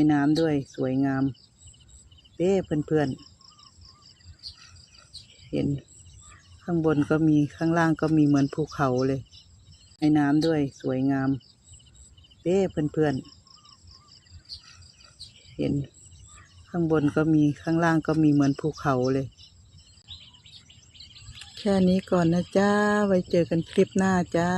ในน้ำด้วยสวยงามเด้เพื่อนๆ เห็นข้างบนก็มีข้างล่างก็มีเหมือนภูเขาเลยในน้ำด้วยสวยงามเด้เพื่อนๆ เห็นข้างบนก็มีข้างล่างก็มีเหมือนภูเขาเลย แค่นี้ก่อนนะจ้า ไว้เจอกันคลิปหน้าจ้า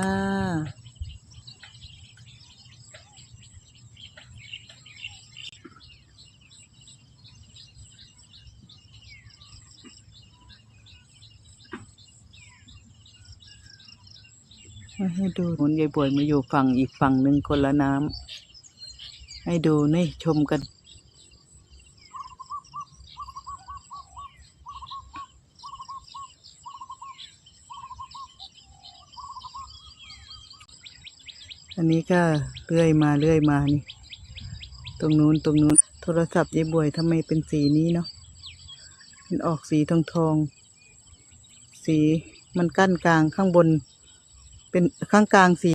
ให้ดูหมุนยายบวยมาอยู่ฝั่งอีกฝั่งหนึ่งคนละน้ำให้ดูนี่ชมกัน อันนี้ก็เลื่อยมาเลื่อยมานี่ ตรงนู้นตรงนู้นโทรศัพท์ยายบวยทำไมเป็นสีนี้เนาะมันออกสีทองทองสีมันกั้นกลางข้างบน เป็นข้างกลางสี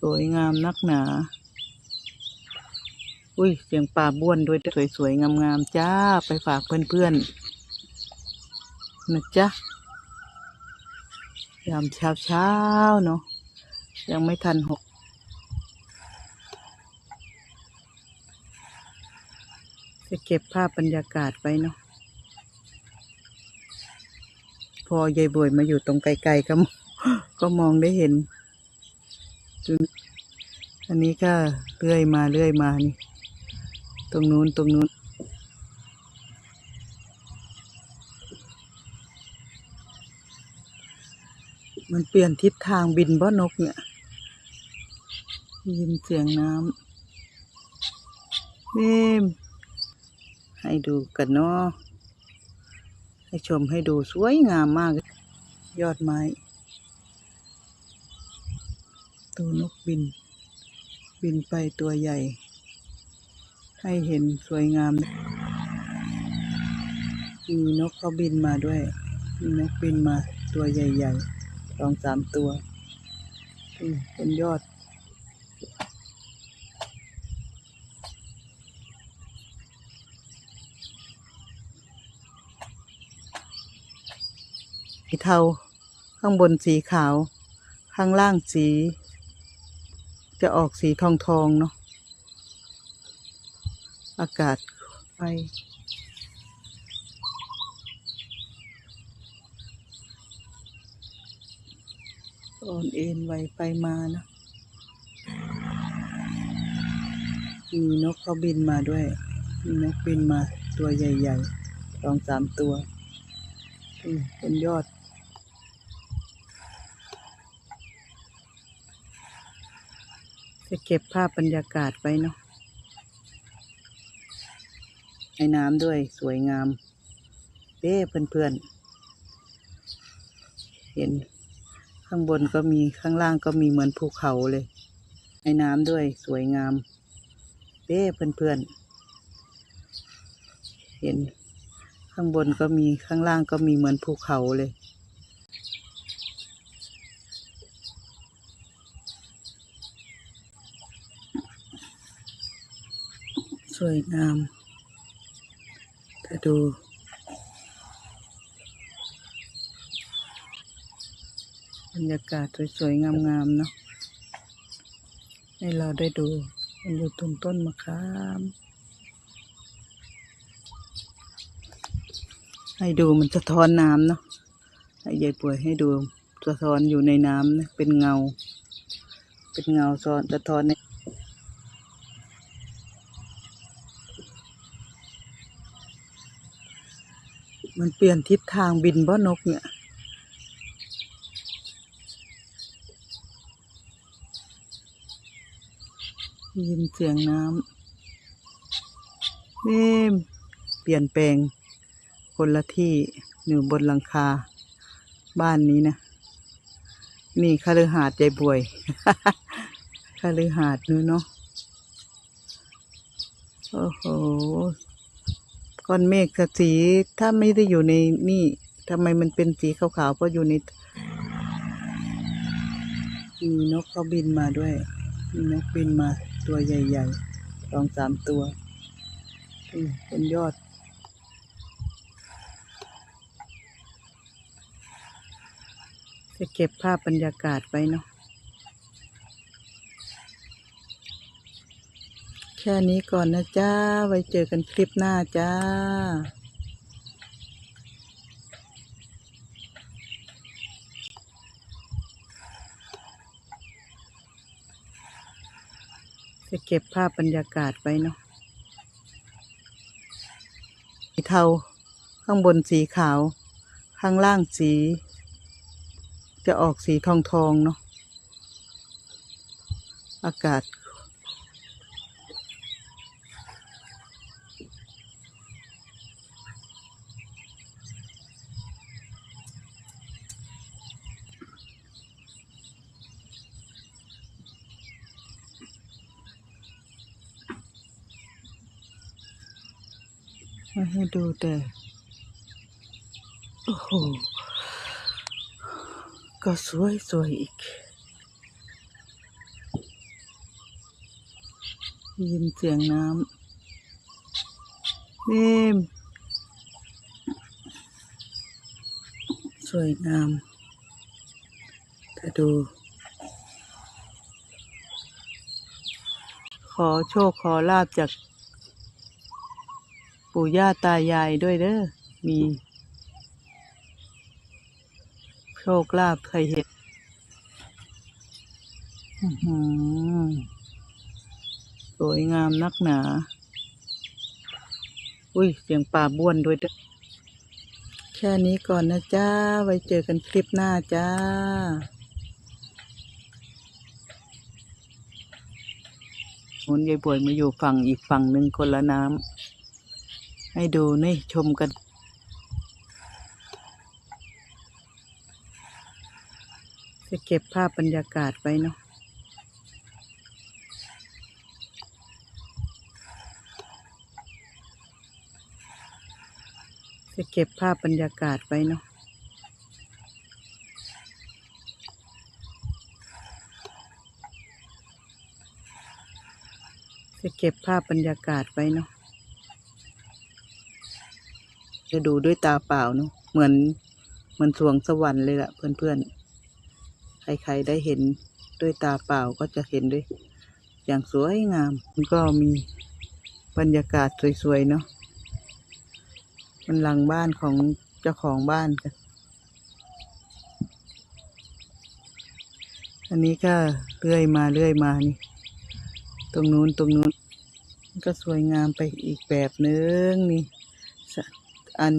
สวยงามนักหนา อุ้ย เสียงป่าบ้วนด้วยสวยๆ งามๆ จ้า ไปฝากเพื่อนๆ นะจ๊ะ ยามเช้าเช้าๆเนาะ ยังไม่ทันหกจะเก็บภาพบรรยากาศไว้เนาะ พ อยายบวยมาอยู่ตรงไกลๆก็มก็มองได้เห็นจุดอันนี้ก็เลื่อยมาเลื่อยมานี่ ตรงนู้นตรงนู้นมันเปลี่ยนทิศทางบินบ่นกเนี่ยยินเสียงน้ำนี่ให้ดูกันเนาะ ให้ชมให้ดูสวยงามมาก ยอดไม้ ตัวนกบิน บินไปตัวใหญ่ ให้เห็นสวยงาม มีนกเขาบินมาด้วย มีนกบินมาตัวใหญ่ๆสองสามตัวเป็นยอด สีเทา ข้างบนสีขาว ข้างล่างสี จะออกสีทองทองเนาะ อากาศไปโอนเอ็นไวไปมานะ มีนกเขาบินมาด้วย มีนกบินมาตัวใหญ่ๆสองสามตัวเป็นยอด จะเก็บภาพบรรยากาศไว้เนาะในน้ำด้วยสวยงามเด้เพื่อนๆ เห็นข้างบนก็มีข้างล่างก็มีเหมือนภูเขาเลยในน้ำด้วยสวยงามเด้เพื่อนๆ เห็นข้างบนก็มีข้างล่างก็มีเหมือนภูเขาเลย วยงามถ้าดู บรรยากาศสวยๆ งามๆ เนาะ ให้เราได้ดู มันอยู่ตรงต้นมะขาม ให้ดูมันสะท้อนน้ำเนาะ ให้ยายป่วยให้ดูสะท้อนอยู่ในน้ำนะ เป็นเงา เป็นเงาซ้อนสะท้อนใน มันเปลี่ยนทิศทางบินบ่นกเนี่ย ยินเสียงน้ำนี่เปลี่ยนแปลงคนละที่อยู่บนหลังคา บ้านนี้นะ นี่คฤหาสน์ยายบวยคฤหาสน์นู้นเนาะโอ้โห ก้อนเมฆสีถ้าไม่ได้อยู่ในนี่ทำไมมันเป็นสีขาวๆเพราะอยู่ในมีนกเขาบินมาด้วย มีนกบินมาตัวใหญ่ๆสองสามตัวอืมบนยอด จะเก็บภาพบรรยากาศไว้เนาะ แค่นี้ก่อนนะจ้า ไว้เจอกันคลิปหน้าจ้าจะเก็บภาพบรรยากาศไว้เนาะสีเทา ข้างบนสีขาว ข้างล่างสี จะออกสีทองทองเนาะ อากาศ มาให้ดูแต่ โอ้โห ก็สวยสวยอีก ยินเสียงน้ำนิ่มสวยงามถ้าดู ขอโชคขอลาบจาก ปู่ย่าตายายด้วยเด้อ มี โชคลาภเคยเห็นสวยงามนักหนา อุ้ย เสียงป่าบ้วนด้วยเด้อ แค่นี้ก่อนนะจ้า ไว้เจอกันคลิปหน้าจ้ามุนยายบวยมาอยู่ฝั่งอีกฝั่งหนึ่งคนละน้ำ ให้ดูนี่ชมกัน จะเก็บภาพบรรยากาศไว้เนาะจะเก็บภาพบรรยากาศไว้เนาะจะเก็บภาพบรรยากาศไว้เนาะ จะดูด้วยตาเปล่าเนาะเหมือนเหมือนสวงสวรรค์เลยล่ะ เพื่อนๆ ใครๆได้เห็นด้วยตาเปล่าก็จะเห็นด้วย อย่างสวยงามมันก็มีบรรยากาศสวยๆเนาะมันหลังบ้านของเจ้าของบ้านกันอันนี้ก็เลื่อยมาเลื่อยมานี่ ตรงนู้นตรงนู้นก็สวยงามไปอีกแบบนึงนี่ อัน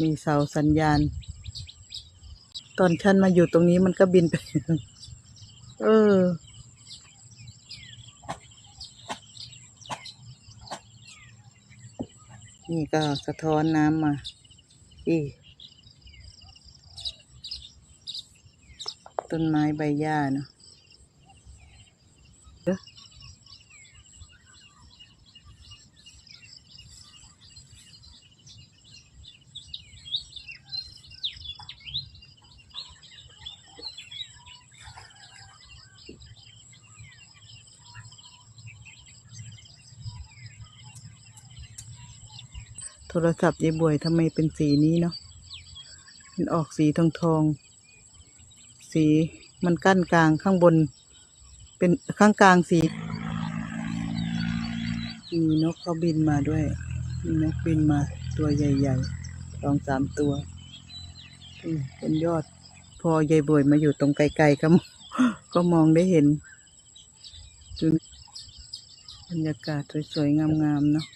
มีเสาสัญญาณ ตอนฉันมาอยู่ตรงนี้มันก็บินไป เออ นี่ก็สะท้อนน้ำมา อีต้นไม้ใบหญ้าเนาะ รศัพท์ยายบวยทำไมเป็นสีนี้เนาะมันออกสีทองทองสีมันกั้นกลางข้างบน เป็นข้างกลางสี มีนกเขาบินมาด้วย มีนกบินมาตัวใหญ่ๆสองสามตัวอืมบนยอด พอยายบวยมาอยู่ตรงไกลๆก็มก็มองได้เห็นบรรยากาศสวยๆงามๆเนาะ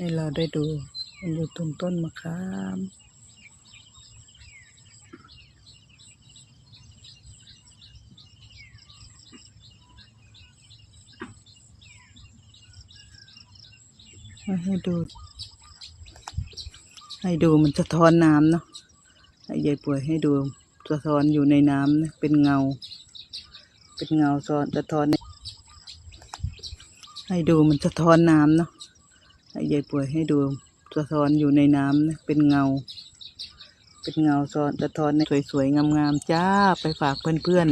ให้เราได้ดู มันอยู่ตรงต้นมะขามให้ดู ให้ดูมันสะท้อนน้ำเนาะให้ยายป่วยให้ดูสะท้อนอยู่ในน้ำนะเป็นเงา เป็นเงาซ้อนสะท้อน ให้ดูมันสะท้อนน้ำเนาะ ยายป่วยให้ดูสะท้อนอยู่ในน้ำนะเป็นเงา เป็นเงาซ้อนสะท้อนสวยๆงามๆจ้าไปฝากเพื่อน